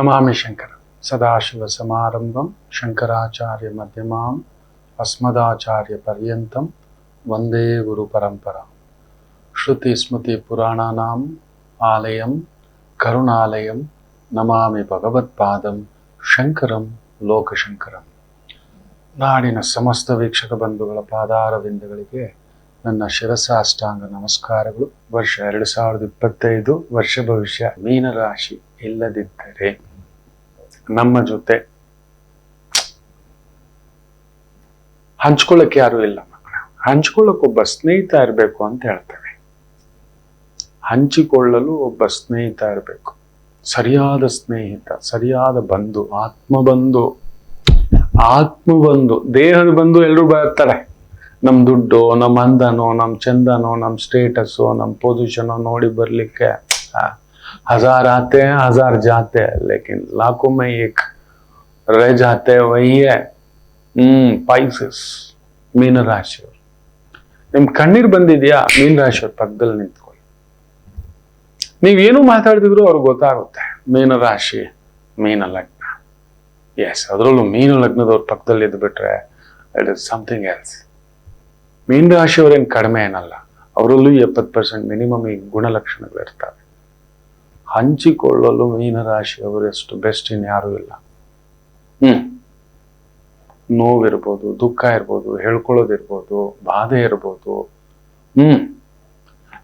ನಮಾಮಿ ಶಂಕರ ಸದಾಶಿವ ಸಮಾರಂಭಂ ಶಂಕರಾಚಾರ್ಯ ಮಧ್ಯಮಾಂ ಅಸ್ಮದಾಚಾರ್ಯ ಪರ್ಯಂತಂ ವಂದೇ ಗುರು ಪರಂಪರಾ ಶ್ರುತಿ ಸ್ಮೃತಿ ಪುರಾಣಾನಾಂ ಆಲಯಂ ಕರುಣಾಲಯಂ ನಮಾಮಿ ಭಗವತ್ಪಾದಂ ಶಂಕರಂ ಲೋಕಶಂಕರಂ ನಾಡಿನ ಸಮಸ್ತ ವೀಕ್ಷಕ ಬಂಧುಗಳ ಪಾದಾರವಿಂದಗಳಿಗೆ ನನ್ನ ಶಿರಸಾಷ್ಟಾಂಗ ನಮಸ್ಕಾರಗಳು. ವರ್ಷ ಎರಡು ಸಾವಿರದ ಇಪ್ಪತ್ತೈದು, ವರ್ಷ ಭವಿಷ್ಯ ಮೀನರಾಶಿ ಇಲ್ಲದಿದ್ದರೆ. ನಮ್ಮ ಜೊತೆ ಹಂಚ್ಕೊಳ್ಳಕ್ಕೆ ಯಾರು ಇಲ್ಲ ಹಂಚ್ಕೊಳ್ಳಕ್ಕೆ ಒಬ್ಬ ಸ್ನೇಹಿತ ಇರಬೇಕು ಅಂತ ಹೇಳ್ತೇವೆ. ಹಂಚಿಕೊಳ್ಳಲು ಒಬ್ಬ ಸ್ನೇಹಿತ ಇರಬೇಕು. ಸರಿಯಾದ ಸ್ನೇಹಿತ, ಸರಿಯಾದ ಬಂಧು ಆತ್ಮ ಬಂಧು ಆತ್ಮ ಬಂಧು ದೇಹದ ಬಂಧು ಎಲ್ಲರೂ ಬರ್ತಾರೆ ನಮ್ ದುಡ್ಡು ನಮ್ಮ ಅಂದನೋ, ನಮ್ ಚಂದನೋ, ನಮ್ ಸ್ಟೇಟಸ್ಸು ನಮ್ ಪೊಸಿಷನೋ ನೋಡಿ ಬರ್ಲಿಕ್ಕೆ ಆ, ಹಜಾರ್ ಆತೆ हैं, हजार जाते हैं लेकिन लाखों में एक रह जाते हैं वही है ಹ್ಮ್ ಪೈಸಸ್ ಮೀನರಾಶಿಯವರು ನಿಮ್ ಕಣ್ಣೀರ್ ಬಂದಿದ್ಯಾ ಮೀನರಾಶಿಯವ್ರ ಪಕ್ಕದಲ್ಲಿ ನಿಂತ್ಕೊಳ್ಳಿ ನೀವೇನು ಮಾತಾಡ್ತಿದ್ರು ಅವ್ರಿಗೆ ಗೊತ್ತಾಗುತ್ತೆ ಮೀನರಾಶಿ ಮೀನ ಲಗ್ನ ಎಸ್ ಅದರಲ್ಲೂ ಮೀನು ಲಗ್ನದವ್ರ ಪಕ್ಕದಲ್ಲಿ ಇದ್ದು ಬಿಟ್ರೆ ಇಟ್ ಇಸ್ ಸಮಥಿಂಗ್ ಎಲ್ಸ್ ಮೀನ ರಾಶಿಯವರೇನು ಕಡಿಮೆ ಏನಲ್ಲ ಅವರಲ್ಲೂ ಎಪ್ಪತ್ತು ಪರ್ಸೆಂಟ್ ಮಿನಿಮಮ್ ಈ ಗುಣಲಕ್ಷಣಗಳು ಇರ್ತವೆ ಹಂಚಿಕೊಳ್ಳಲು ಮೀನರಾಶಿಯವರೆಷ್ಟು ಬೆಸ್ಟ್ ಇನ್ಯಾರೂ ಇಲ್ಲ. ಹ್ಮ್. ನೋವಿರ್ಬೋದು ದುಃಖ ಇರ್ಬೋದು ಹೇಳ್ಕೊಳ್ಳೋದಿರ್ಬೋದು ಬಾಧೆ ಇರ್ಬೋದು. ಹ್ಮ್.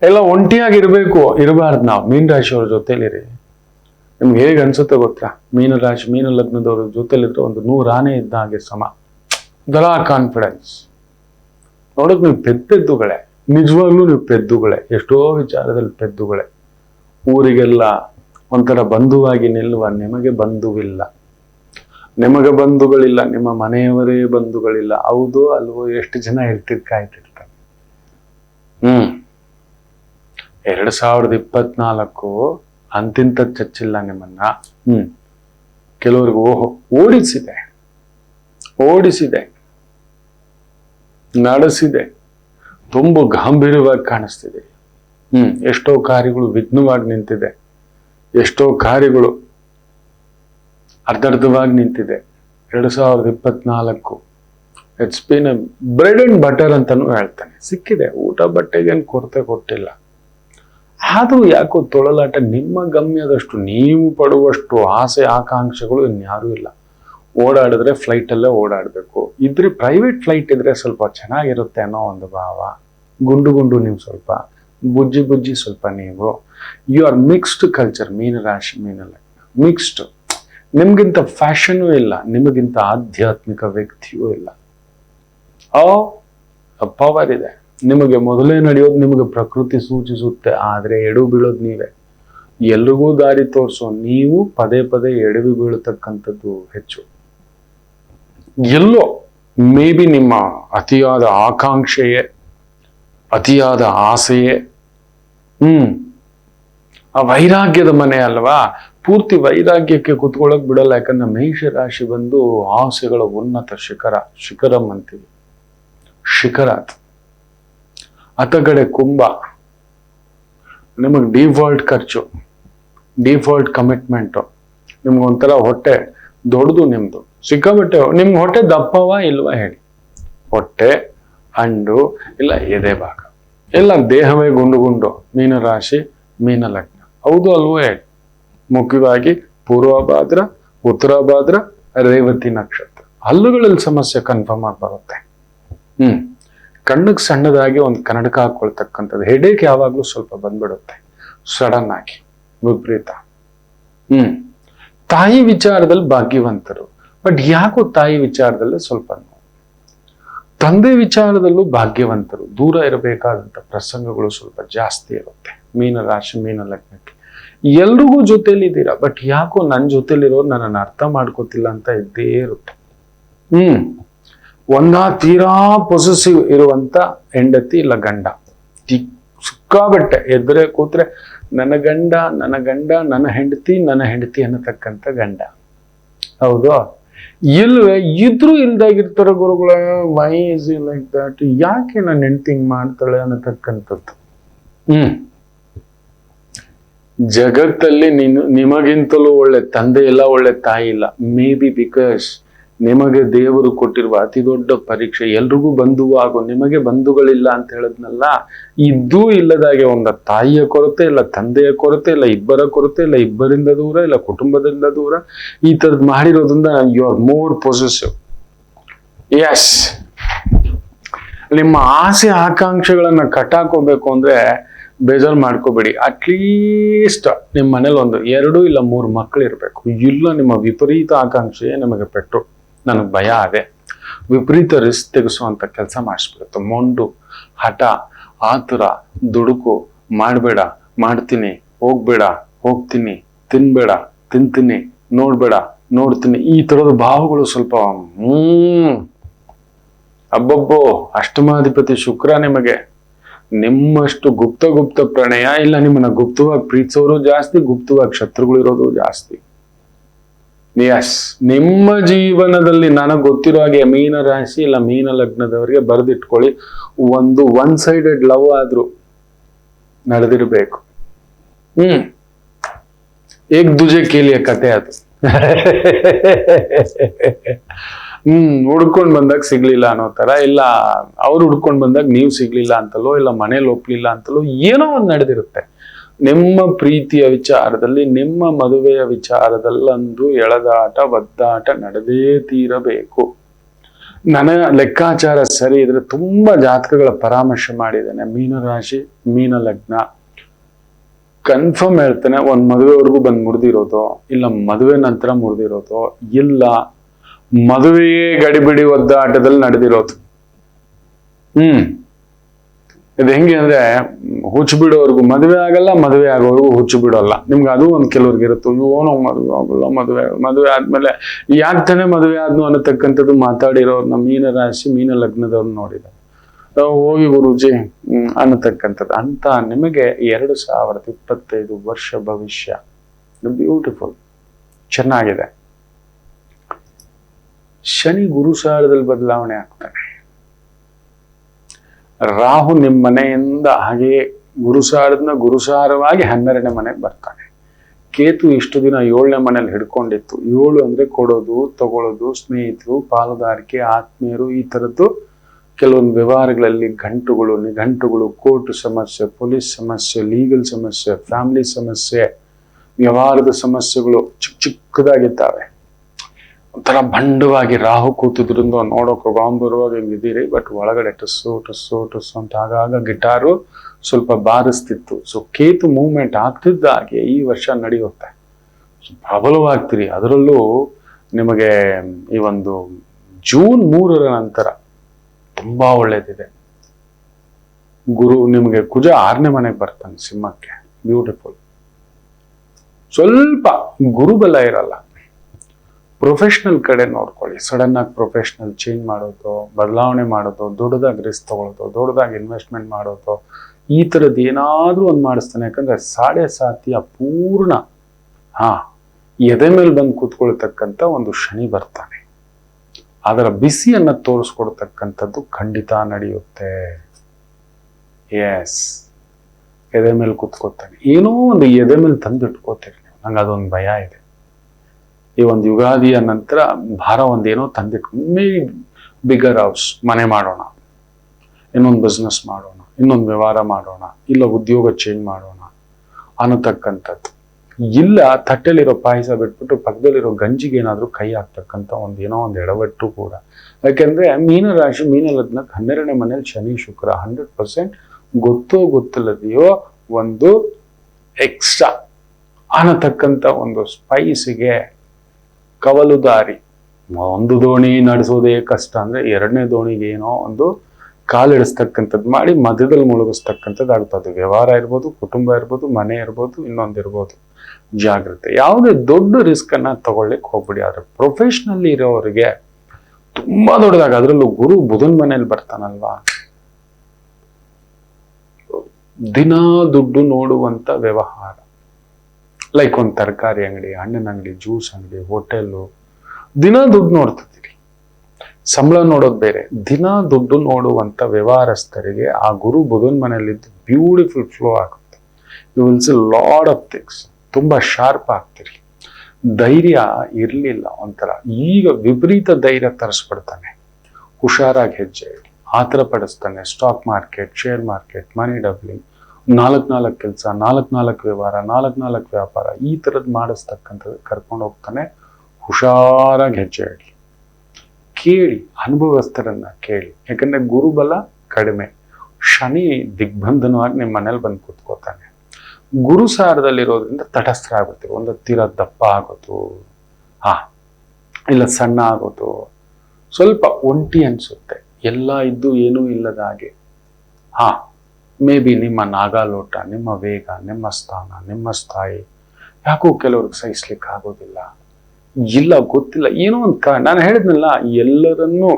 ಎಲ್ಲ ಒಂಟಿಯಾಗಿ ಇರಬೇಕು ಇರಬಾರ್ದು ನಾವು. ಮೀನ ರಾಶಿಯವ್ರ ಜೊತೆಲಿರಿ. ನಿಮ್ಗೆ ಹೇಗೆ ಅನ್ಸುತ್ತೆ ಗೊತ್ತಾ? ಮೀನ ರಾಶಿ ಮೀನ ಲಗ್ನದವ್ರ ಜೊತೆಲಿದ್ರೆ ಒಂದು ನೂರಾನೇ ಆನೆ ಇದ್ದ ಹಾಗೆ ಸಮ. ದಲಾ ಕಾನ್ಫಿಡೆನ್ಸ್ ನೋಡೋಕೆ ನೀವು ಪೆದ್ದೆದ್ದುಗಳೇ. ನಿಜವಾಗ್ಲೂ ನೀವು ಪೆದ್ದುಗಳೇ. ಎಷ್ಟೋ ವಿಚಾರದಲ್ಲಿ ಪೆದ್ದುಗಳೇ. ಊರಿಗೆಲ್ಲ ಒಂಥರ ಬಂಧುವಾಗಿ ನಿಲ್ಲುವ ನಿಮಗೆ ಬಂಧುವಿಲ್ಲ. ನಿಮಗೆ ಬಂಧುಗಳಿಲ್ಲ, ನಿಮ್ಮ ಮನೆಯವರೇ ಬಂಧುಗಳಿಲ್ಲ. ಹೌದು ಅಲ್ವೋ, ಎಷ್ಟು ಜನ ಹೇಳ್ತಿದ್ ಕಾಯ್ತಿರ್ತಾರೆ. ಹ್ಮ್. ಎರಡ್ ಸಾವಿರದ ಇಪ್ಪತ್ನಾಲ್ಕು ಅಂತಿಂತ ಚಚ್ಚಿಲ್ಲ ನಿಮ್ಮನ್ನ. ಹ್ಮ್. ಕೆಲವ್ರಿಗೆ ಓಹೋ, ಓಡಿಸಿದೆ. ಓಡಿಸಿದೆ. ನಡೆಸಿದೆ. ತುಂಬ ಗಾಂಭೀರ್ಯವಾಗಿ ಕಾಣಿಸ್ತಿದೆ. ಹ್ಮ್. ಎಷ್ಟೋ ಕಾರ್ಯಗಳು ವಿಘ್ನವಾಗಿ ನಿಂತಿದೆ. ಎಷ್ಟೋ ಕಾರ್ಯಗಳು ಅರ್ಧರ್ಧವಾಗಿ ನಿಂತಿದೆ. ಎರಡು ಸಾವಿರದ ಇಪ್ಪತ್ನಾಲ್ಕು. It's been bread and butter ಅಂತಾನು ಹೇಳ್ತಾನೆ. ಸಿಕ್ಕಿದೆ. ಊಟ ಬಟ್ಟೆಗೇನು ಕೊರತೆ ಕೊಟ್ಟಿಲ್ಲ. ಆದರೂ ಯಾಕೋ ತೊಳಲಾಟ, ನಿಮ್ಮ ಗಮ್ಯದಷ್ಟು ನೀವು ಪಡುವಷ್ಟು ಆಸೆ, ಆಕಾಂಕ್ಷೆಗಳು ಇನ್ಯಾರೂ ಇಲ್ಲ. ಓಡಾಡಿದ್ರೆ ಫ್ಲೈಟಲ್ಲೇ ಓಡಾಡಬೇಕು. ಇದ್ರೆ ಪ್ರೈವೇಟ್ ಫ್ಲೈಟ್ ಇದ್ರೆ ಸ್ವಲ್ಪ ಚೆನ್ನಾಗಿರುತ್ತೆ ಅನ್ನೋ ಒಂದು ಭಾವ. ಗುಂಡು ಗುಂಡು ನೀವು ಸ್ವಲ್ಪ ಬುಜ್ಜಿ ಬುಜ್ಜಿ ಸ್ವಲ್ಪ ನೀವು. ಯು ಆರ್ ಮಿಕ್ಸ್ಡ್ ಕಲ್ಚರ್ ಮೀನರಾಶಿ ಮೀನಲ್ಲ ಮಿಕ್ಸ್ಡ್ ನಿಮ್ಗಿಂತ ಫ್ಯಾಷನೂ ಇಲ್ಲ, ನಿಮಗಿಂತ ಆಧ್ಯಾತ್ಮಿಕ ವ್ಯಕ್ತಿಯೂ ಇಲ್ಲ. ಓ ಪವರ್ ಇದೆ. ನಿಮಗೆ ಮೊದಲೇ ನಡೆಯೋದು ನಿಮಗೆ ಪ್ರಕೃತಿ ಸೂಚಿಸುತ್ತೆ, ಆದ್ರೆ ಎಡು ಬೀಳೋದು ನೀವೇ. ಎಲ್ರಿಗೂ ದಾರಿ ತೋರಿಸೋ, ನೀವು ಪದೇ ಪದೇ ಎಡವಿ ಬೀಳತಕ್ಕಂಥದ್ದು ಹೆಚ್ಚು. ಎಲ್ಲೋ ಮೇ ಬಿ ನಿಮ್ಮ ಅತಿಯಾದ ಆಕಾಂಕ್ಷೆಯೇ ಅತಿಯಾದ ಆಸೆಯೇ? ಹ್ಮ್. ಆ ವೈರಾಗ್ಯದ ಮನೆ ಅಲ್ವಾ? ಪೂರ್ತಿ ವೈರಾಗ್ಯಕ್ಕೆ ಕುತ್ಕೊಳ್ಳೋಕ್ ಬಿಡಲ್ಲ, ಯಾಕಂದ್ರೆ ಮೇಷ ರಾಶಿ ಬಂದು ಆಸೆಗಳ ಉನ್ನತ ಶಿಖರ, ಶಿಖರಂ ಅಂತೀವಿ. ಶಿಖರ ಅತಗಡೆ ಕುಂಭ. ನಿಮಗೆ ಡಿಫಾಲ್ಟ್ ಖರ್ಚು ಡಿಫಾಲ್ಟ್ ಕಮಿಟ್ಮೆಂಟು ನಿಮ್ಗೊಂಥರ ಹೊಟ್ಟೆ ದೊಡ್ಡದು ನಿಮ್ಮದು ಸಿಕ್ಕಾಬಿಟ್ಟೆ ನಿಮ್ಗೆ ಹೊಟ್ಟೆ ದಪ್ಪವಾ ಇಲ್ವಾ ಹೇಳಿ? ಹೊಟ್ಟೆ ಹಂಡು ಇಲ್ಲ ಎದೆ ಭಾಗ. ಇಲ್ಲ ದೇಹವೇ ಗುಂಡು ಗುಂಡು, ಮೀನರಾಶಿ ಮೀನ ಲಗ್ನ ಹೌದು ಅಲ್ವೋ? ಮುಖ್ಯವಾಗಿ ಪೂರ್ವಭಾದ್ರ, ಉತ್ತರಭಾದ್ರ, ರೇವತಿ ನಕ್ಷತ್ರ. ಹಲ್ಲುಗಳಲ್ಲಿ ಸಮಸ್ಯೆ ಕನ್ಫರ್ಮ್ ಆಗಿ ಬರುತ್ತೆ. ಹ್ಮ್. ಕಣ್ಣಿಗೆ ಸಣ್ಣದಾಗಿ ಒಂದು ಕನ್ನಡಕ ಹಾಕೊಳ್ತಕ್ಕಂಥದ್ದು. ಹೆಡೇಕ್ ಯಾವಾಗಲೂ ಸ್ವಲ್ಪ ಬಂದ್ಬಿಡುತ್ತೆ. ಸಡನ್ ಆಗಿ, ವಿಪರೀತ. ಹ್ಮ್. ತಾಯಿ ವಿಚಾರದಲ್ಲಿ ಭಾಗ್ಯವಂತರು. ಬಟ್ ಯಾಕೋ ತಾಯಿ ವಿಚಾರದಲ್ಲಿ ಸ್ವಲ್ಪ ತಂದೆ ವಿಚಾರದಲ್ಲೂ ಭಾಗ್ಯವಂತರು, ದೂರ ಇರಬೇಕಾದಂತ ಪ್ರಸಂಗಗಳು ಸ್ವಲ್ಪ ಜಾಸ್ತಿ ಇರುತ್ತೆ. ಮೀನ ರಾಶಿ, ಮೀನ ಲಗ್ನಕ್ಕೆ. ಎಲ್ರಿಗೂ ಜೊತೆಲಿದ್ದೀರಾ ಬಟ್ ಯಾಕೋ ನನ್ನ ಜೊತೆಲಿರೋರು ನನ್ನನ್ನು ಅರ್ಥ ಮಾಡ್ಕೋತಿಲ್ಲ ಅಂತ ಇದ್ದೇ ಇರುತ್ತೆ. ಹ್ಮ್. ಒಂದ ತೀರಾ ಪೊಸೆಸಿವ್ ಇರುವಂತ ಹೆಂಡತಿ ಇಲ್ಲ ಗಂಡ. ಸಿಕ್ಕಾಬಟ್ಟೆ ಎದ್ರೆ ಕೂತ್ರೆ ನನ್ನ ಗಂಡ ನನ್ನ ಗಂಡ, ನನ್ನ ಹೆಂಡತಿ ನನ್ನ ಹೆಂಡತಿ ಅನ್ನತಕ್ಕಂಥ ಗಂಡ. ಹೌದು? ಇಲ್ವೇ? ಇದ್ರೂ ಇಲ್ದಾಗಿರ್ತಾರೆ ಗುರುಗಳ. ವೈ ಇಸ್ ಲೈಕ್ ದಟ್ ಯಾಕೆ ನಾನು ಹೆಂಡತಿ ಮಾಡ್ತಾಳೆ ಅನ್ನತಕ್ಕಂಥದ್ದು? ಹ್ಮ್. ಜಗತ್ತಲ್ಲಿ ನೀನು, ನಿಮಗಿಂತಲೂ ಒಳ್ಳೆ ತಂದೆ ಇಲ್ಲ ಒಳ್ಳೆ ತಾಯಿ ಇಲ್ಲ. ಮೇ ಬಿ ಬಿಕಾಸ್ ನಿಮಗೆ ದೇವರು ಕೊಟ್ಟಿರುವ ಅತಿ ದೊಡ್ಡ ಪರೀಕ್ಷೆ ಎಲ್ರಿಗೂ ಬಂಧು ಹಾಗೂ ನಿಮಗೆ ಬಂಧುಗಳಿಲ್ಲ ಅಂತ ಹೇಳಿದ್ನಲ್ಲ, ಇದ್ದೂ ಇಲ್ಲದಾಗೆ ಒಂದ ತಾಯಿಯ ಕೊರತೆ ಇಲ್ಲ, ತಂದೆಯ ಕೊರತೆ ಇಲ್ಲ, ಇಬ್ಬರ ಕೊರತೆ ಇಲ್ಲ, ಇಬ್ಬರಿಂದ ದೂರ ಇಲ್ಲ, ಕುಟುಂಬದಿಂದ ದೂರ. ಈ ತರದ್ ಮಾಡಿರೋದ್ರಿಂದ ಯು ಆರ್ ಮೋರ್ ಪೊಸೆಸಿವ್ ಎಸ್ ನಿಮ್ಮ ಆಸೆ ಆಕಾಂಕ್ಷೆಗಳನ್ನ ಕಟ್ಟಾಕೋಬೇಕು ಅಂದ್ರೆ ಬೇಜಾರು ಮಾಡ್ಕೋಬೇಡಿ. ಅಟ್ಲೀಸ್ಟ್ ನಿಮ್ಮ ಮನೇಲಿ ಒಂದು ಎರಡು ಇಲ್ಲ ಮೂರು ಮಕ್ಕಳು ಇರಬೇಕು ಇಲ್ಲ ನಿಮ್ಮ ವಿಪರೀತ ಆಕಾಂಕ್ಷೆ ನಿಮಗೆ ಪೆಟ್ಟು. ನನಗೆ ಭಯ ಅದೇ ವಿಪರೀತ ರಿಸ್ಕ್ ತೆಗೆಸುವಂತ ಕೆಲಸ ಮಾಡಿಸ್ಬಿಡುತ್ತೆ. ಮೊಂಡು, ಹಠ, ಆತುರ, ದುಡುಕು, ಮಾಡಬೇಡ, ಮಾಡ್ತೀನಿ, ಹೋಗ್ಬೇಡ, ಹೋಗ್ತೀನಿ, ತಿನ್ಬೇಡ, ತಿಂತೀನಿ, ನೋಡ್ಬೇಡ, ನೋಡ್ತೀನಿ, ಈ ತರದ ಭಾವಗಳು ಸ್ವಲ್ಪ, ಹ್ಮ್. ಅಬ್ಬಬ್ಬೋ, ಅಷ್ಟಮಾಧಿಪತಿ ಶುಕ್ರ ನಿಮಗೆ. ನಿಮ್ಮಷ್ಟು ಗುಪ್ತ ಗುಪ್ತ ಪ್ರಣಯ ಇಲ್ಲ, ನಿಮ್ಮನ್ನ ಗುಪ್ತವಾಗಿ ಪ್ರೀತಿಸೋರು ಜಾಸ್ತಿ, ಗುಪ್ತವಾಗಿ ಶತ್ರುಗಳು ಇರೋದು ಜಾಸ್ತಿ. ಎಸ್ ನಿಮ್ಮ ಜೀವನದಲ್ಲಿ ನನಗೆ ಗೊತ್ತಿರೋ ಹಾಗೆ ಮೀನ ರಾಶಿ ಇಲ್ಲ, ಮೀನ ಲಗ್ನದವರಿಗೆ ಬರೆದಿಟ್ಕೊಳ್ಳಿ. ಒಂದು ಒನ್ ಸೈಡೆಡ್ ಲವ್ ಆದ್ರೂ ನಡೆದಿರ್ಬೇಕು. ಹ್ಮ್. ಏಕ್ ದುಜೆ ಕೇಳಿಯ ಕತೆ ಅದು. ಹ್ಮ್, ಹುಡ್ಕೊಂಡ್ ಬಂದಾಗ ಸಿಗ್ಲಿಲ್ಲ ಅನ್ನೋ ತರ ಇಲ್ಲ ಅವ್ರು ಹುಡ್ಕೊಂಡ್ ಬಂದಾಗ ನೀವು ಸಿಗ್ಲಿಲ್ಲ ಅಂತಲೋ, ಇಲ್ಲ ಮನೇಲಿ ಒಪ್ಲಿಲ್ಲ ಅಂತಲೋ ಏನೋ ಒಂದು ನಡೆದಿರುತ್ತೆ. ನಿಮ್ಮ ಪ್ರೀತಿಯ ವಿಚಾರದಲ್ಲಿ, ನಿಮ್ಮ ಮದುವೆಯ ವಿಚಾರದಲ್ಲಂದು ಎಳೆದಾಟ, ಒದ್ದಾಟ ನಡೆದೇ ತೀರಬೇಕು. ನನ್ನ ಲೆಕ್ಕಾಚಾರ ಸರಿ ಇದ್ರೆ ತುಂಬಾ ಜಾತಕಗಳ ಪರಾಮರ್ಶೆ ಮಾಡಿದ್ದೇನೆ. ಮೀನರಾಶಿ ಮೀನ ಲಗ್ನ ಕನ್ಫರ್ಮ್ ಹೇಳ್ತೇನೆ, ಒಂದ್ ಮದುವೆವರೆಗೂ ಬಂದು ಮುರಿದಿರೋದು, ಇಲ್ಲ ಮದುವೆ ನಂತರ ಮುರಿದಿರೋದು, ಇಲ್ಲ ಮದುವೆಯೇ ಗಡಿಬಿಡಿ ಒದ್ದಾಟದಲ್ಲಿ ನಡೆದಿರೋದು. ಹ್ಮ್. ಇದು ಹೆಂಗೆ ಅಂದ್ರೆ, ಹುಚ್ಚು ಬಿಡೋರ್ಗು ಮದುವೆ ಆಗಲ್ಲ, ಮದುವೆ ಆಗೋರ್ಗು ಹುಚ್ಚು ಬಿಡೋಲ್ಲ. ನಿಮ್ಗೆ ಅದು ಒಂದು ಕೆಲವ್ರಿಗೆ ಇರುತ್ತೆ. ನಾವು ಮದುವೆ ಆಗಲ್ಲ, ಮದುವೆ ಮದುವೆ ಆದಮೇಲೆ ಯಾಕೆ ತಾನೇ ಮದುವೆ ಆದ್ನು ಅನ್ನತಕ್ಕಂಥದ್ದು ಮಾತಾಡಿರೋರು ನಮ್ಮ ಮೀನ ರಾಶಿ, ಮೀನ ಲಗ್ನದವ್ರು ನೋಡಿದ ಹೋಗಿ ಗುರುಜಿ ಅನ್ನತಕ್ಕಂಥದ್ದು. ಅಂತ ನಿಮಗೆ ಎರಡು ಸಾವಿರದ ಇಪ್ಪತ್ತೈದು ವರ್ಷ ಭವಿಷ್ಯ. ಬ್ಯೂಟಿಫುಲ್ ಚೆನ್ನಾಗಿದೆ. ಶನಿ ಗುರು ಸಾರದಲ್ಲಿ ಬದಲಾವಣೆ ಆಗ್ತಾನೆ ರಾಹು ನಿಮ್ಮ ಮನೆಯಿಂದ ಹಾಗೆಯೇ ಗುರುಸಾರದನ್ನ ಗುರುಸಾರವಾಗಿ ಹನ್ನೆರಡನೇ ಮನೆಗೆ ಬರ್ತಾನೆ. ಕೇತು ಇಷ್ಟು ದಿನ ಏಳನೇ ಮನೇಲಿ ಹಿಡ್ಕೊಂಡಿತ್ತು. ಏಳು ಅಂದ್ರೆ ಕೊಡೋದು ತಗೊಳ್ಳೋದು ಸ್ನೇಹಿತರು, ಪಾಲುದಾರಿಕೆ, ಆತ್ಮೀಯರು ಈ ಥರದ್ದು ಕೆಲವೊಂದು ವ್ಯವಹಾರಗಳಲ್ಲಿ ಗಂಟುಗಳು ನಿಘಂಟುಗಳು, ಕೋರ್ಟ್ ಸಮಸ್ಯೆ, ಪೊಲೀಸ್ ಸಮಸ್ಯೆ, ಲೀಗಲ್ ಸಮಸ್ಯೆ, ಫ್ಯಾಮಿಲಿ ಸಮಸ್ಯೆ, ವ್ಯವಹಾರದ ಸಮಸ್ಯೆಗಳು ಚಿಕ್ಕ ಚಿಕ್ಕದಾಗಿದ್ದಾವೆ. ಒಂಥರ ಬಂಡವಾಗಿ ರಾಹು ಕೂತಿದ್ರಿಂದ ನೋಡೋಕೆ ಗಾಂಭೀರವಾಗಿ ಹಿಂಗಿದ್ದೀರಿ ಬಟ್ ಒಳಗಡೆ ಟಸ್ಸು ಟಸ್ಸು ಟಸ್ಸು ಅಂತ ಆಗಾಗ ಗಿಟಾರು ಸ್ವಲ್ಪ ಬಾರಿಸ್ತಿತ್ತು. ಸೊ ಕೇತು ಮೂವ್ಮೆಂಟ್ ಆಗ್ತಿದ್ದ ಹಾಗೆ ಈ ವರ್ಷ ನಡೆಯುತ್ತೆ. ಪ್ರಬಲವಾಗ್ತಿರಿ. ಅದರಲ್ಲೂ ನಿಮಗೆ ಈ ಒಂದು ಜೂನ್ ಮೂರರ ನಂತರ ತುಂಬಾ ಒಳ್ಳೇದಿದೆ. ಗುರು ನಿಮಗೆ ಕುಜ ಆರನೇ ಮನೆಗೆ ಬರ್ತಾನೆ ಸಿಂಹಕ್ಕೆ. ಬ್ಯೂಟಿಫುಲ್ ಸ್ವಲ್ಪ ಗುರುಬಲ ಇರಲ್ಲ. ಪ್ರೊಫೆಷ್ನಲ್ ಕಡೆ ನೋಡ್ಕೊಳ್ಳಿ. ಆಗಿ ಪ್ರೊಫೆಷ್ನಲ್ ಚೇಂಜ್ ಮಾಡೋದು, ಬದಲಾವಣೆ ಮಾಡೋದು, ದೊಡ್ಡದಾಗಿ ರಿಸ್ಕ್ ತೊಗೊಳೋದು ದೊಡ್ಡದಾಗಿ ಇನ್ವೆಸ್ಟ್ಮೆಂಟ್ ಮಾಡೋದು, ಈ ಥರದ್ದು ಏನಾದರೂ ಒಂದು ಮಾಡಿಸ್ತಾನೆ. ಯಾಕಂದರೆ ಸಾಡೆ ಸಾತಿಯ ಪೂರ್ಣ ಹಾ, ಎದೆ ಮೇಲೆ ಬಂದು ಕೂತ್ಕೊಳ್ತಕ್ಕಂಥ ಒಂದು ಶನಿ ಬರ್ತಾನೆ. ಅದರ ಬಿಸಿಯನ್ನು ತೋರಿಸ್ಕೊಡ್ತಕ್ಕಂಥದ್ದು ಖಂಡಿತ ನಡೆಯುತ್ತೆ. ಎಸ್ ಎದೆ ಮೇಲೆ ಕೂತ್ಕೋತಾನೆ ಏನೋ ಒಂದು ಎದೆ ಮೇಲೆ ತಂದು ಇಟ್ಕೋತೀರಿ ನಂಗೆ ಅದೊಂದು ಭಯ ಇದೆ. ಈ ಒಂದು ಯುಗಾದಿಯ ನಂತರ ಭಾರ ಒಂದೇನೋ ತಂದಿಟ್ಕೊಂಡು ಮೇ ಬಿಗರ್ ಹೌಸ್ ಮನೆ ಮಾಡೋಣ. ಇನ್ನೊಂದು ಬಿಸ್ನೆಸ್ ಮಾಡೋಣ, ಇನ್ನೊಂದು ವ್ಯವಹಾರ ಮಾಡೋಣ, ಇಲ್ಲ ಉದ್ಯೋಗ ಚೇಂಜ್ ಮಾಡೋಣ ಅನ್ನತಕ್ಕಂಥದ್ದು. ಇಲ್ಲ ತಟ್ಟೆಲಿರೋ ಪಾಯಸ ಬಿಟ್ಬಿಟ್ಟು ಪಕ್ಕದಲ್ಲಿರೋ ಗಂಜಿಗೆ ಏನಾದರೂ ಕೈ ಹಾಕ್ತಕ್ಕಂಥ ಒಂದು ಏನೋ ಒಂದು ಎಡವಟ್ಟು ಕೂಡ. ಯಾಕೆಂದ್ರೆ ಮೀನ ರಾಶಿ, ಮೀನ ಲಗ್ನಕ್ಕೆ ಹನ್ನೆರಡನೇ ಮನೇಲಿ ಶನಿ, ಶುಕ್ರ ಹಂಡ್ರೆಡ್ ಪರ್ಸೆಂಟ್ ಗೊತ್ತೋ ಗೊತ್ತಿಲ್ಲದೆಯೋ ಒಂದು ಎಕ್ಸ್ಟ್ರಾ ಅನ್ನತಕ್ಕಂಥ ಒಂದು ಸ್ಪೈಸಿಗೆ ಕವಲು ದಾರಿ. ಒಂದು ದೋಣಿ ನಡೆಸೋದೇ ಕಷ್ಟ ಅಂದ್ರೆ ಎರಡನೇ ದೋಣಿಗೆ ಏನೋ ಒಂದು ಕಾಲಿಡಿಸ್ತಕ್ಕಂಥದ್ದು ಮಾಡಿ ಮಧ್ಯದಲ್ಲಿ ಮುಳುಗಿಸ್ತಕ್ಕಂಥದ್ದು ಆಗ್ತದೆ. ವ್ಯವಹಾರ ಇರ್ಬೋದು, ಕುಟುಂಬ ಇರ್ಬೋದು, ಮನೆ ಇರ್ಬೋದು, ಇನ್ನೊಂದು ಇರ್ಬೋದು. ಜಾಗ್ರತೆ. ಯಾವುದೇ ದೊಡ್ಡ ರಿಸ್ಕನ್ನು ತಗೊಳ್ಳಿಕ್ಕೆ ತಗೊಳ್ಳಿಕ್ ಹೋಗ್ಬಿಡಿ. ಆದ್ರೆ ಪ್ರೊಫೆಷ್ನಲ್ಲಿ ಇರೋರಿಗೆ ತುಂಬಾ ದೊಡ್ಡದಾಗ, ಅದರಲ್ಲೂ ಗುರು ಬುಧನ್ ಮನೇಲಿ ಬರ್ತಾನಲ್ವಾ? ದಿನ ದುಡ್ಡು ನೋಡುವಂತ ವ್ಯವಹಾರ. ಲೈಕ್ ಒಂದು ತರಕಾರಿ ಅಂಗಡಿ, ಹಣ್ಣಿನ ಅಂಗಡಿ ಜ್ಯೂಸ್ ಅಂಗಡಿ ಹೋಟೆಲ್ಲು ದಿನ ದುಡ್ಡು ನೋಡ್ತಿದ್ದೀರಿ ಸಂಬಳ ನೋಡೋದು ಬೇರೆ. ದಿನ ದುಡ್ಡು ನೋಡುವಂಥ ವ್ಯವಹಾರಸ್ಥರಿಗೆ ಆ ಗುರು ಬುಧನ್ ಮನೆಯಲ್ಲಿದ್ದು ಬ್ಯೂಟಿಫುಲ್ ಫ್ಲೋ ಆಗುತ್ತೆ. You will see lot of things ತುಂಬ ಶಾರ್ಪ್ ಆಗ್ತೀರಿ. ಧೈರ್ಯ ಇರಲಿಲ್ಲ ಒಂಥರ. ಈಗ ವಿಪರೀತ ಧೈರ್ಯ ತರಿಸ್ಬಿಡ್ತಾನೆ. ಹುಷಾರಾಗಿ ಹೆಜ್ಜೆ ಆತರ ಪಡಿಸ್ತಾನೆ stock market share market money doubling ನಾಲ್ಕು ನಾಲ್ಕು ಕೆಲಸ ನಾಲ್ಕು ನಾಲ್ಕು ವ್ಯವಹಾರ ನಾಲ್ಕು ನಾಲ್ಕು ವ್ಯಾಪಾರ, ಈ ಥರದ್ದು ಮಾಡಿಸ್ತಕ್ಕಂಥದ್ದು ಕರ್ಕೊಂಡು ಹೋಗ್ತಾನೆ ಹುಷಾರಾಗಿ ಹೆಜ್ಜೆ ಇಡಲಿ. ಕೇಳಿ, ಅನುಭವಸ್ಥರನ್ನ ಕೇಳಿ. ಯಾಕಂದ್ರೆ ಗುರುಬಲ ಕಡಿಮೆ. ಶನಿ ದಿಗ್ಬಂಧನವಾಗಿ ನಿಮ್ಮ ಮನೇಲಿ ಬಂದು ಕೂತ್ಕೋತಾನೆ. ಗುರು ಸಾರದಲ್ಲಿರೋದ್ರಿಂದ ತಟಸ್ಥ ಆಗುತ್ತೆ. ಒಂದು ತೀರ ದಪ್ಪ ಆಗೋದು ಹಾ ಇಲ್ಲ ಸಣ್ಣ ಆಗೋದು. ಸ್ವಲ್ಪ ಒಂಟಿ ಅನ್ಸುತ್ತೆ. ಎಲ್ಲ ಇದ್ದು ಏನೂ ಇಲ್ಲದ ಹಾಗೆ. ಹಾ ಮೇ ಬಿ ನಿಮ್ಮ ನಾಗಾಲೋಟ, ನಿಮ್ಮ ವೇಗ, ನಿಮ್ಮ ಸ್ಥಾನ, ನಿಮ್ಮ ಸ್ಥಾಯಿ. ಯಾಕೋ ಕೆಲವ್ರಿಗೆ ಸಹಿಸ್ಲಿಕ್ಕೆ ಆಗೋದಿಲ್ಲ. ಇಲ್ಲ, ಗೊತ್ತಿಲ್ಲ, ಏನೋ ಒಂದು ಕಾರಣ. ನಾನು ಹೇಳಿದ್ನಲ್ಲ, ಎಲ್ಲರನ್ನೂ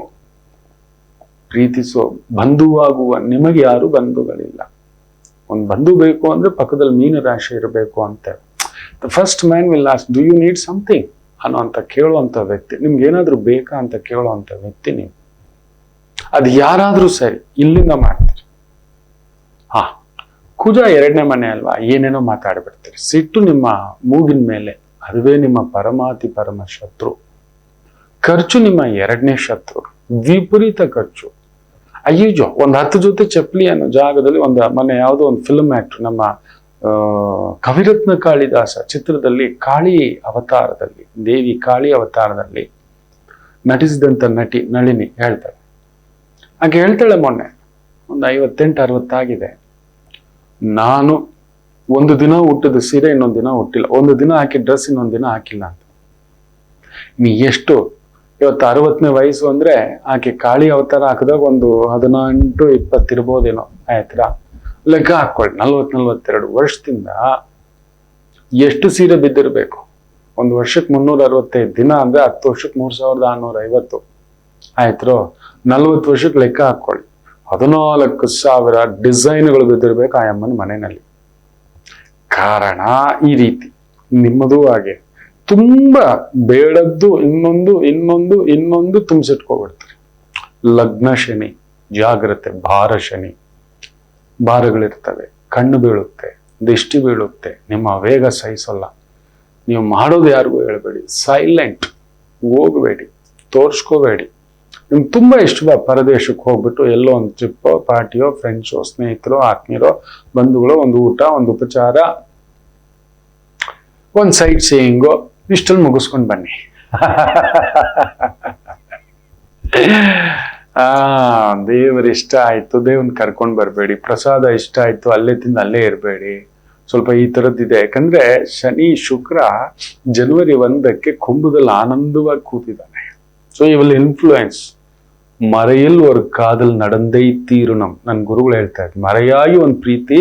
ಪ್ರೀತಿಸೋ, ಬಂಧುವಾಗುವ ನಿಮಗೆ ಯಾರು ಬಂಧುಗಳಿಲ್ಲ. ಒಂದು ಬಂಧು ಬೇಕು ಅಂದ್ರೆ ಪಕ್ಕದಲ್ಲಿ ಮೀನು ರಾಶಿ ಇರಬೇಕು ಅಂತ. The first man will last do you need something ಅನ್ನೋ ಅಂತ ಕೇಳುವಂಥ ವ್ಯಕ್ತಿ. ನಿಮ್ಗೆ ಏನಾದರೂ ಬೇಕಾ ಅಂತ ಕೇಳುವಂಥ ವ್ಯಕ್ತಿ ನೀವು. ಅದು ಯಾರಾದರೂ ಸರಿ, ಇಲ್ಲಿಂದ ಮಾಡ್ತೀರಿ. ಹಾ, ಕುಜ ಎರಡನೇ ಮನೆ ಅಲ್ವಾ? ಏನೇನೋ ಮಾತಾಡ್ಬಿಡ್ತೀರಿ. ಸಿಟ್ಟು ನಿಮ್ಮ ಮೂಗಿನ ಮೇಲೆ, ಅದುವೇ ನಿಮ್ಮ ಪರಮಾತಿ ಪರಮ ಶತ್ರು. ಖರ್ಚು ನಿಮ್ಮ ಎರಡನೇ ಶತ್ರು. ವಿಪರೀತ ಖರ್ಚು. ಅಯ್ಯೋ ಒಂದು ಹತ್ತು ಜೊತೆ ಚಪ್ಪಲಿ ಅನ್ನೋ ಜಾಗದಲ್ಲಿ ಒಂದು ಮನೆ, ಯಾವುದೋ ಒಂದು ಫಿಲ್ಮ್ ಆಕ್ಟರ್ ನಮ್ಮ ಕವಿರತ್ನ ಕಾಳಿದಾಸ ಚಿತ್ರದಲ್ಲಿ ಕಾಳಿ ಅವತಾರದಲ್ಲಿ, ದೇವಿ ಕಾಳಿ ಅವತಾರದಲ್ಲಿ ನಟಿಸಿದಂಥ ನಟಿ ನಳಿನಿ ಹೇಳ್ತಾಳೆ. ಹಾಗೆ ಹೇಳ್ತಾಳೆ ಮೊನ್ನೆ ಒಂದು ಐವತ್ತೆಂಟು ಅರವತ್ತಾಗಿದೆ ನಾನು ಒಂದು ದಿನ ಹುಟ್ಟಿದ ಸೀರೆ ಇನ್ನೊಂದು ದಿನ ಹುಟ್ಟಿಲ್ಲ. ಒಂದು ದಿನ ಹಾಕಿ ಡ್ರೆಸ್ ಇನ್ನೊಂದು ದಿನ ಹಾಕಿಲ್ಲ ಅಂತ. ನೀ ಎಷ್ಟು? ಇವತ್ತು ಅರವತ್ತನೇ ವಯಸ್ಸು ಅಂದ್ರೆ ಆಕೆ ಕಾಳಿ ಅವತಾರ ಹಾಕಿದಾಗ ಒಂದು ಹದಿನೆಂಟು ಇಪ್ಪತ್ತಿರ್ಬೋದೇನೋ ಆಯ್ತರ? ಲೆಕ್ಕ ಹಾಕೊಳ್ಳಿ ನಲ್ವತ್ ನಲ್ವತ್ತೆರಡು ವರ್ಷದಿಂದ ಎಷ್ಟು ಸೀರೆ ಬಿದ್ದಿರಬೇಕು? ಒಂದು ವರ್ಷಕ್ಕೆ ಮುನ್ನೂರ ಅರವತ್ತೈದು ದಿನ ಅಂದ್ರೆ ಹತ್ತು ವರ್ಷಕ್ಕೆ ಮೂರು ಸಾವಿರದ ಆರ್ನೂರ ಐವತ್ತು ಆಯ್ತು ನಲ್ವತ್ತು ವರ್ಷಕ್ಕೆ ಲೆಕ್ಕ ಹಾಕೊಳ್ಳಿ ಹದಿನಾಲ್ಕು ಸಾವಿರ ಡಿಸೈನ್ಗಳು ಬಿದ್ದಿರ್ಬೇಕು ಆ ಅಮ್ಮನ ಮನೆಯಲ್ಲಿ. ಕಾರಣ ಈ ರೀತಿ. ನಿಮ್ಮದು ಹಾಗೆ. ತುಂಬ ಬೇಡದ್ದು ಇನ್ನೊಂದು ಇನ್ನೊಂದು ಇನ್ನೊಂದು ತುಂಬಿಸಿಟ್ಕೊಬಿಡ್ತಾರೆ. ಲಗ್ನ ಶನಿ, ಜಾಗ್ರತೆ, ಭಾರ ಶನಿ. ಭಾರಗಳಿರ್ತವೆ. ಕಣ್ಣು ಬೀಳುತ್ತೆ, ದೃಷ್ಟಿ ಬೀಳುತ್ತೆ, ನಿಮ್ಮ ವೇಗ ಸಹಿಸಲ್ಲ. ನೀವು ಮಾಡೋದು ಯಾರಿಗೂ ಹೇಳಬೇಡಿ. ಸೈಲೆಂಟ್ ಹೋಗಬೇಡಿ. ತೋರಿಸ್ಕೋಬೇಡಿ. ನಿಮ್ಗೆ ತುಂಬ ಇಷ್ಟವ ಪರದೇಶಕ್ಕೆ ಹೋಗ್ಬಿಟ್ಟು ಎಲ್ಲೋ ಒಂದು ಟ್ರಿಪ್ಪೋ ಪಾರ್ಟಿಯೋ ಫ್ರೆಂಡ್ಸೋ ಸ್ನೇಹಿತರೋ, ಆತ್ಮೀಯರೋ, ಬಂಧುಗಳು, ಒಂದು ಊಟ, ಒಂದು ಉಪಚಾರ, ಒಂದು ಸೈಟ್ ಸೀಯಿಂಗು ಇಷ್ಟಲ್ಲಿ ಮುಗಿಸ್ಕೊಂಡು ಬನ್ನಿ. ಆ, ದೇವ್ರ ಇಷ್ಟ ಆಯ್ತು ದೇವ್ನ ಕರ್ಕೊಂಡ್ ಬರಬೇಡಿ, ಪ್ರಸಾದ ಇಷ್ಟ ಆಯ್ತು, ಅಲ್ಲೇ ತಿಂದು ಅಲ್ಲೇ ಇರಬೇಡಿ. ಸ್ವಲ್ಪ ಈ ತರದ್ದಿದೆ, ಯಾಕಂದ್ರೆ ಶನಿ, ಶುಕ್ರ ಜನವರಿ ಒಂದಕ್ಕೆ ಕುಂಭದಲ್ಲಿ ಆನಂದವಾಗಿ ಕೂತಿದ್ದಾನೆ ಸೊ ಇವಲ್ಲಿ ವಿಲ್ ಇನ್ಫ್ಲೂಯೆನ್ಸ್ ಮರೆಯಲ್ಲಿ ஒரு ಕಾದಲ್ நடந்தே ತೀರುನಂ ನನ್ನ ಗುರುಗಳು ಹೇಳ್ತಾ ಇದ್ರು ಮರೆಯಾಗಿ ಒಂದು ಪ್ರೀತಿ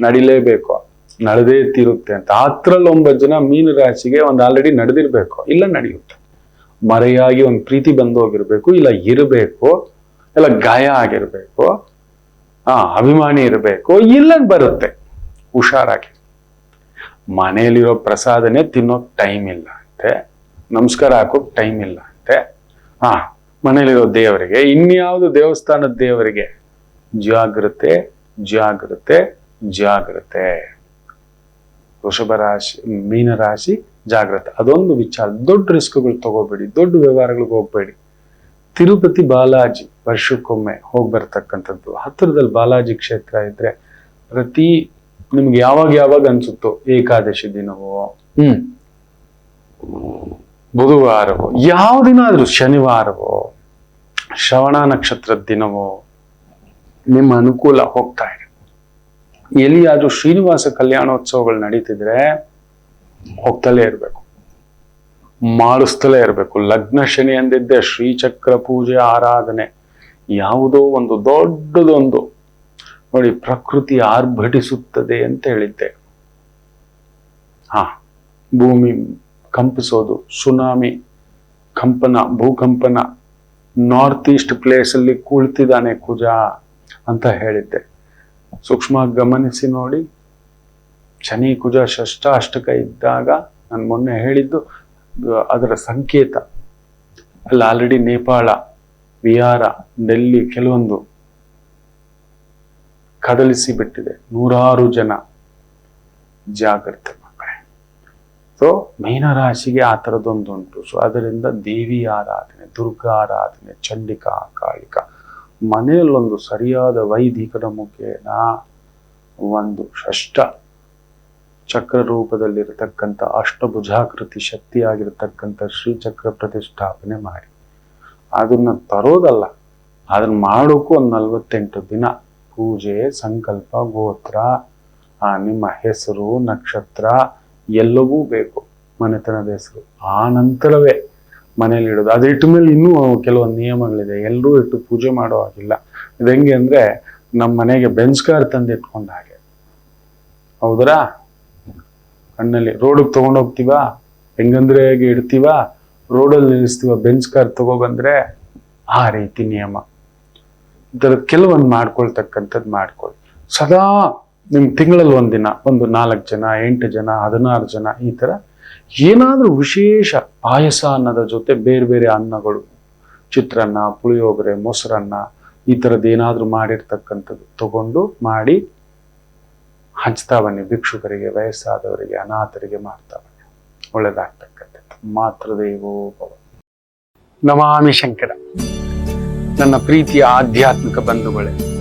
ನಡಿಲೇಬೇಕು ನಡೆದೇ ತೀರುತ್ತೆ ಅಂತ ಹತ್ರಲ್ಲಿ ಒಂಬತ್ತು ಜನ ಮೀನು ರಾಶಿಗೆ ಒಂದು ಆಲ್ರೆಡಿ ನಡೆದಿರ್ಬೇಕು ಇಲ್ಲ ನಡೆಯುತ್ತೆ ಮರೆಯಾಗಿ ಒಂದು ಪ್ರೀತಿ ಬಂದು ಹೋಗಿರ್ಬೇಕು ಇಲ್ಲ ಇರಬೇಕು ಇಲ್ಲ ಗಾಯ ಆಗಿರ್ಬೇಕು ಆ ಅಭಿಮಾನಿ ಇರಬೇಕು ಇಲ್ಲ ಬರುತ್ತೆ ಹುಷಾರಾಗಿ ಮನೆಯಲ್ಲಿರೋ ಪ್ರಸಾದನೆ ತಿನ್ನೋಕ್ ಟೈಮ್ ಇಲ್ಲ ಅಂತೆ ನಮಸ್ಕಾರ ಹಾಕೋಕ್ ಟೈಮ್ ಇಲ್ಲ ಅಂತೆ ಹಾ ಮನೆಯಲ್ಲಿರೋ ದೇವರಿಗೆ ಇನ್ಯಾವುದು ದೇವಸ್ಥಾನದ ದೇವರಿಗೆ ಜಾಗ್ರತೆ ಜಾಗ್ರತೆ ಜಾಗ್ರತೆ ವೃಷಭ ರಾಶಿ ಮೀನ ರಾಶಿ ಜಾಗ್ರತೆ ಅದೊಂದು ವಿಚಾರ. ದೊಡ್ಡ ರಿಸ್ಕ್ಗಳು ತಗೋಬೇಡಿ ದೊಡ್ಡ ವ್ಯವಹಾರಗಳಿಗೆ ಹೋಗ್ಬೇಡಿ. ತಿರುಪತಿ ಬಾಲಾಜಿ ವರ್ಷಕ್ಕೊಮ್ಮೆ ಹೋಗಿ ಬರ್ತಕ್ಕಂಥದ್ದು. ಹತ್ತಿರದಲ್ಲಿ ಬಾಲಾಜಿ ಕ್ಷೇತ್ರ ಇದ್ರೆ ಪ್ರತಿ ನಿಮ್ಗೆ ಯಾವಾಗ ಯಾವಾಗ ಅನ್ಸುತ್ತೋ ಏಕಾದಶಿ ದಿನವೋ ಹ್ಮ್. ಬುಧವಾರವೋ ಯಾವ ದಿನ ಆದ್ರೂ ಶನಿವಾರವೋ ಶ್ರವಣ ನಕ್ಷತ್ರದ ದಿನವೋ? ನಿಮ್ಮ ಅನುಕೂಲ ಹೋಗ್ತಾ ಇದೆ. ಎಲ್ಲಿಯಾದ್ರೂ ಶ್ರೀನಿವಾಸ ಕಲ್ಯಾಣೋತ್ಸವಗಳು ನಡೀತಿದ್ರೆ ಹೋಗ್ತಲೇ ಇರಬೇಕು. ಮಾಡಿಸ್ತಲೇ ಇರಬೇಕು. ಲಗ್ನ ಶನಿ ಅಂದಿದ್ದೆ ಶ್ರೀಚಕ್ರ ಪೂಜೆ ಆರಾಧನೆ ಯಾವುದೋ ಒಂದು ದೊಡ್ಡದೊಂದು ನೋಡಿ ಪ್ರಕೃತಿ ಆರ್ಭಟಿಸುತ್ತದೆ ಅಂತ ಹೇಳಿದ್ದೆ. ಹಾ ಭೂಮಿ ಕಂಪಿಸೋದು ಸುನಾಮಿ ಕಂಪನ ಭೂಕಂಪನ ನಾರ್ತ್ ಈಸ್ಟ್ ಪ್ಲೇಸ್ ಅಲ್ಲಿ ಕುಳಿತಿದ್ದಾನೆ ಕುಜ ಅಂತ ಹೇಳಿದ್ದೆ. ಸೂಕ್ಷ್ಮ ಗಮನಿಸಿ ನೋಡಿ. ಶನಿ, ಕುಜ, ಷಷ್ಠ ಅಷ್ಟಕ ಇದ್ದಾಗ ನಾನು ಮೊನ್ನೆ ಹೇಳಿದ್ದು, ಅದರ ಸಂಕೇತ. ಅಲ್ಲಿ ಆಲ್ರೆಡಿ ನೇಪಾಳ, ಬಿಹಾರ, ಡೆಲ್ಲಿ ಕೆಲವೊಂದು ಕದಲಿಸಿ ಬಿಟ್ಟಿದೆ. ನೂರಾರು ಜನ ಜಾಗ್ರತೆ. ಸೊ ಮೀನರಾಶಿಗೆ ಆ ಥರದೊಂದುಂಟು. ಸೊ ಅದರಿಂದ ದೇವಿ ಆರಾಧನೆ, ದುರ್ಗಾ ಆರಾಧನೆ, ಚಂಡಿಕಾ, ಕಾಳಿಕ. ಮನೆಯಲ್ಲೊಂದು ಸರಿಯಾದ ವೈದಿಕರ ಮುಖೇನ ಒಂದು ಷಷ್ಟ ಚಕ್ರ ರೂಪದಲ್ಲಿರತಕ್ಕಂಥ ಅಷ್ಟಭುಜಾಕೃತಿ ಶಕ್ತಿಯಾಗಿರತಕ್ಕಂಥ ಶ್ರೀಚಕ್ರ ಪ್ರತಿಷ್ಠಾಪನೆ ಮಾಡಿ. ಅದನ್ನು ತರೋದಲ್ಲ. ಅದನ್ನ ಮಾಡೋಕ್ಕೂ ಒಂದು ನಲವತ್ತೆಂಟು ದಿನ. ಪೂಜೆ, ಸಂಕಲ್ಪ, ಗೋತ್ರ ನಿಮ್ಮ ಹೆಸರು, ನಕ್ಷತ್ರ ಎಲ್ಲವೂ ಬೇಕು ಮನೆತನದ ಹೆಸರು ಆ ನಂತರವೇ ಮನೇಲಿ ಇಡೋದು. ಅದು ಇಟ್ಟ ಮೇಲೆ ಇನ್ನೂ ಕೆಲವೊಂದು ನಿಯಮಗಳಿದೆ. ಎಲ್ಲರೂ ಇಟ್ಟು ಪೂಜೆ ಮಾಡೋ ಹಾಗಿಲ್ಲ. ಇದು ಹೆಂಗೆ ಅಂದ್ರೆ ನಮ್ಮ ಮನೆಗೆ ಬೆಂಚ್ ಕಾರ್ ತಂದು ಇಟ್ಕೊಂಡ ಹಾಗೆ. ಹೌದರಾ? ಕಣ್ಣಲ್ಲಿ ರೋಡಿಗೆ ತಗೊಂಡೋಗ್ತೀವಾ ಹೆಂಗಂದ್ರೆ ಹೇಗೆ ಇಡ್ತೀವ? ರೋಡಲ್ಲಿ ನಿಲ್ಲಿಸ್ತೀವ? ಬೆಂಚ್ ಕಾರ್ ತಗೊಬಂದ್ರೆ ಆ ರೀತಿ ನಿಯಮ. ಇದರ ಕೆಲವೊಂದು ಮಾಡ್ಕೊಳ್ತಕ್ಕಂಥದ್ದು ಮಾಡ್ಕೊಳ್ಳಿ ಸದಾ ನಿಮ್ ತಿಂಗಳಲ್ಲಿ ಒಂದಿನ ಒಂದು ನಾಲ್ಕು ಜನ, ಎಂಟು ಜನ, ಹದಿನಾರು ಜನ ಈ ತರ ಏನಾದರೂ ವಿಶೇಷ ಪಾಯಸ ಅನ್ನದ ಜೊತೆ ಬೇರೆ ಬೇರೆ ಅನ್ನಗಳು, ಚಿತ್ರಾನ್ನ, ಪುಳಿಯೋಗರೆ, ಮೊಸರನ್ನ ಈ ಥರದ್ದು ಏನಾದ್ರೂ ಮಾಡಿರ್ತಕ್ಕಂಥದ್ದು ತಗೊಂಡು ಮಾಡಿ ಹಂಚ್ತಾ ಬನ್ನಿ. ಭಿಕ್ಷುಕರಿಗೆ, ವಯಸ್ಸಾದವರಿಗೆ, ಅನಾಥರಿಗೆ ಮಾಡ್ತಾ ಬನ್ನಿ. ಒಳ್ಳೇದಾಗ್ತಕ್ಕಂಥದ್ದು. ಮಾತ್ರ ದೇವೋ ಭವ. ನಮಾಮಿ ಶಂಕರ. ನನ್ನ ಪ್ರೀತಿಯ ಆಧ್ಯಾತ್ಮಿಕ ಬಂಧುಗಳೇ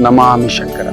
ನಮಾಮಿ ಶಂಕರ